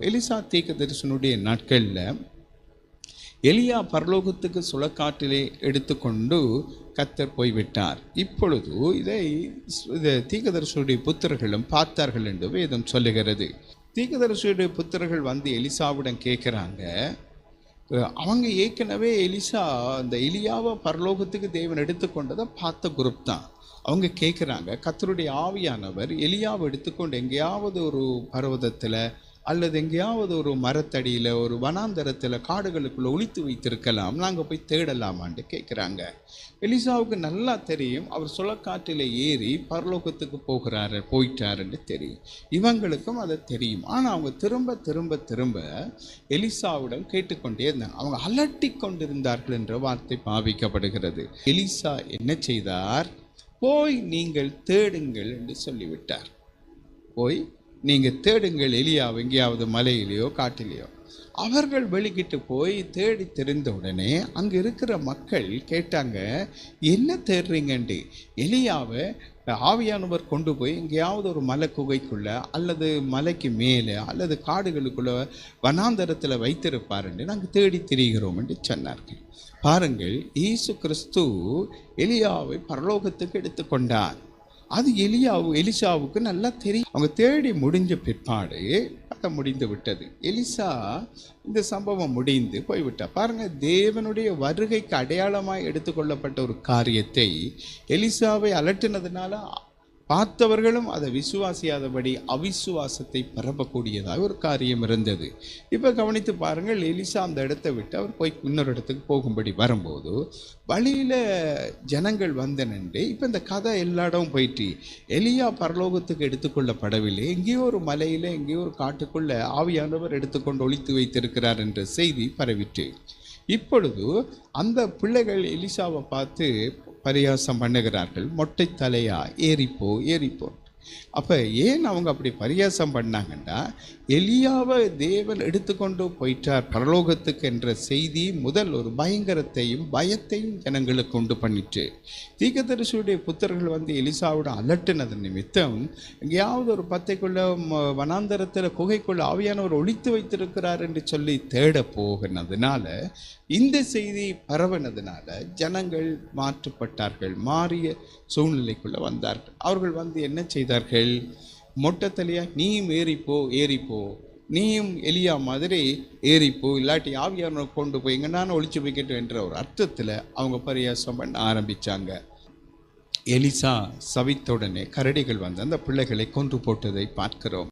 Elisha தீர்க்கதரிசனுடைய நாட்களில் எலியா பரலோகத்துக்கு சுழக்காற்றிலே எடுத்துக்கொண்டு கத்தர் போய்விட்டார். இப்பொழுது இதை இதை தீர்க்கதரிசனுடைய புத்திரர்களும் பார்த்தார்கள் என்று வேதம் சொல்லுகிறது. தீக்கதரிசியுடைய புத்திரர்கள் வந்து எலிசாவிடம் கேட்குறாங்க. அவங்க ஏற்கனவே எலிசா அந்த எலியாவை பரலோகத்துக்கு தேவன் எடுத்துக்கொண்டதை பார்த்த குரூப் தான். அவங்க கேட்குறாங்க கத்தருடைய ஆவியானவர் எலியாவை எடுத்துக்கொண்டு எங்கேயாவது ஒரு பர்வதத்தில் அல்லது எங்கேயாவது ஒரு மரத்தடியில் ஒரு வனாந்தரத்தில் காடுகளுக்குள்ளே ஒழித்து வைத்திருக்கலாம். நாங்கள் போய் தேடலாமான்னு கேட்குறாங்க எலிசாவுக்கு நல்லா தெரியும். அவர் சுழக்காற்றில் ஏறி பரலோகத்துக்கு போகிறாரு போயிட்டாருன்னு தெரியும். இவங்களுக்கும் அதை தெரியும். ஆனால் அவங்க திரும்ப திரும்ப திரும்ப எலிசாவிடம் கேட்டுக்கொண்டே இருந்தாங்க. அவங்க அலட்டி கொண்டிருந்தார்கள் என்ற வார்த்தை பாவிக்கப்படுகிறது. எலிசா என்ன செய்தார்? போய் நீங்கள் தேடுங்கள் என்று சொல்லிவிட்டார். போய் நீங்கள் தேடுங்கள் எலியாவை எங்கேயாவது மலையிலையோ காட்டிலேயோ. அவர்கள் வெளிக்கிட்டு போய் தேடி தெரிந்த உடனே அங்கே இருக்கிற மக்கள் கேட்டாங்க என்ன தேடுறீங்கன்ட்டு எலியாவை ஆவியானவர் கொண்டு போய் எங்கேயாவது ஒரு மலை குகைக்குள்ளே அல்லது மலைக்கு மேலே அல்லது காடுகளுக்குள்ள வனாந்தரத்தில் வைத்திருப்பாருன்னு நாங்கள் தேடி திரிகிறோம் என்று சொன்னார்கள். பாருங்கள் இயேசு கிறிஸ்து எலியாவை பரலோகத்துக்கு எடுத்துக்கொண்டார். அது எலியாவு எலிசாவுக்கு நல்லா தெரியும். அவங்க தேடி முடிஞ்ச பிற்பாடு அதை முடிந்து விட்டது. எலிசா இந்த சம்பவம் முடிந்து போய்விட்டா பாருங்க தேவனுடைய வருகைக்கு அடையாளமாய் எடுத்துக்கொள்ளப்பட்ட ஒரு காரியத்தை எலிசாவை அலட்டினதுனால பார்த்தவர்களும் அதை விசுவாசியாதபடி அவிசுவாசத்தை பரப்பக்கூடியதாக ஒரு காரியம் இருந்தது. இப்போ கவனித்து பாருங்கள் எலிசா அந்த இடத்தை விட்டு அவர் போய் இன்னொரு இடத்துக்கு போகும்படி வரும்போது வழியில் ஜனங்கள் வந்த நின்று இப்போ இந்த கதை எல்லா இடமும் போயிட்டு எலியா பரலோகத்துக்கு எடுத்துக்கொள்ளப்படவில்லை. எங்கேயோ ஒரு மலையில் எங்கேயோ ஒரு காட்டுக்குள்ளே ஆவியானவர் எடுத்துக்கொண்டு ஒழித்து வைத்திருக்கிறார் என்ற செய்தி பரவிட்டு இப்பொழுது அந்த பிள்ளைகள் எலிசாவை பார்த்து பரியாசம் பண்ணுகிறார்கள். மொட்டை தலையா ஏறிப்போ ஏறிப்போ அப்போ ஏன் அவங்க அப்படி பரியாசம் பண்ணாங்கன்னா எலியாவை தேவன் எடுத்துக்கொண்டு போயிட்டார் பரலோகத்துக்கு என்ற செய்தி முதல் ஒரு பயங்கரத்தையும் பயத்தையும் ஜனங்களுக்கு உண்டு பண்ணிட்டு தீக்கதரிசியுடைய புத்தர்கள் வந்து எலிசாவோட அலட்டினது நிமித்தம் எங்கேயாவது ஒரு பத்தைக்குள்ள வனாந்தரத்தில் குகைக்குள்ள ஆவியானவர் ஒழித்து வைத்திருக்கிறார் என்று சொல்லி தேட போகினதுனால இந்த செய்தி பரவினதுனால ஜனங்கள் மாற்றப்பட்டார்கள் மாறிய சூழ்நிலைக்குள்ளே வந்தார்கள். அவர்கள் வந்து என்ன செய்தார்கள் மொட்டத்தலையா நீயும் ஏறிப்போ ஏறிப்போ. நீயும் எலியா மாதிரி ஏறிப்போ. இல்லாட்டி ஆவியானவர் கொண்டு போய் எங்கன்னான ஒழிச்சு வைக்கட்டும் என்ற ஒரு அர்த்தத்தில் அவங்க பரியாசம் பண்ண ஆரம்பிச்சாங்க. எலிசா சவித்தவுடனே கரடிகள் வந்து அந்த பிள்ளைகளை கொன்று போட்டதை பார்க்கிறோம்.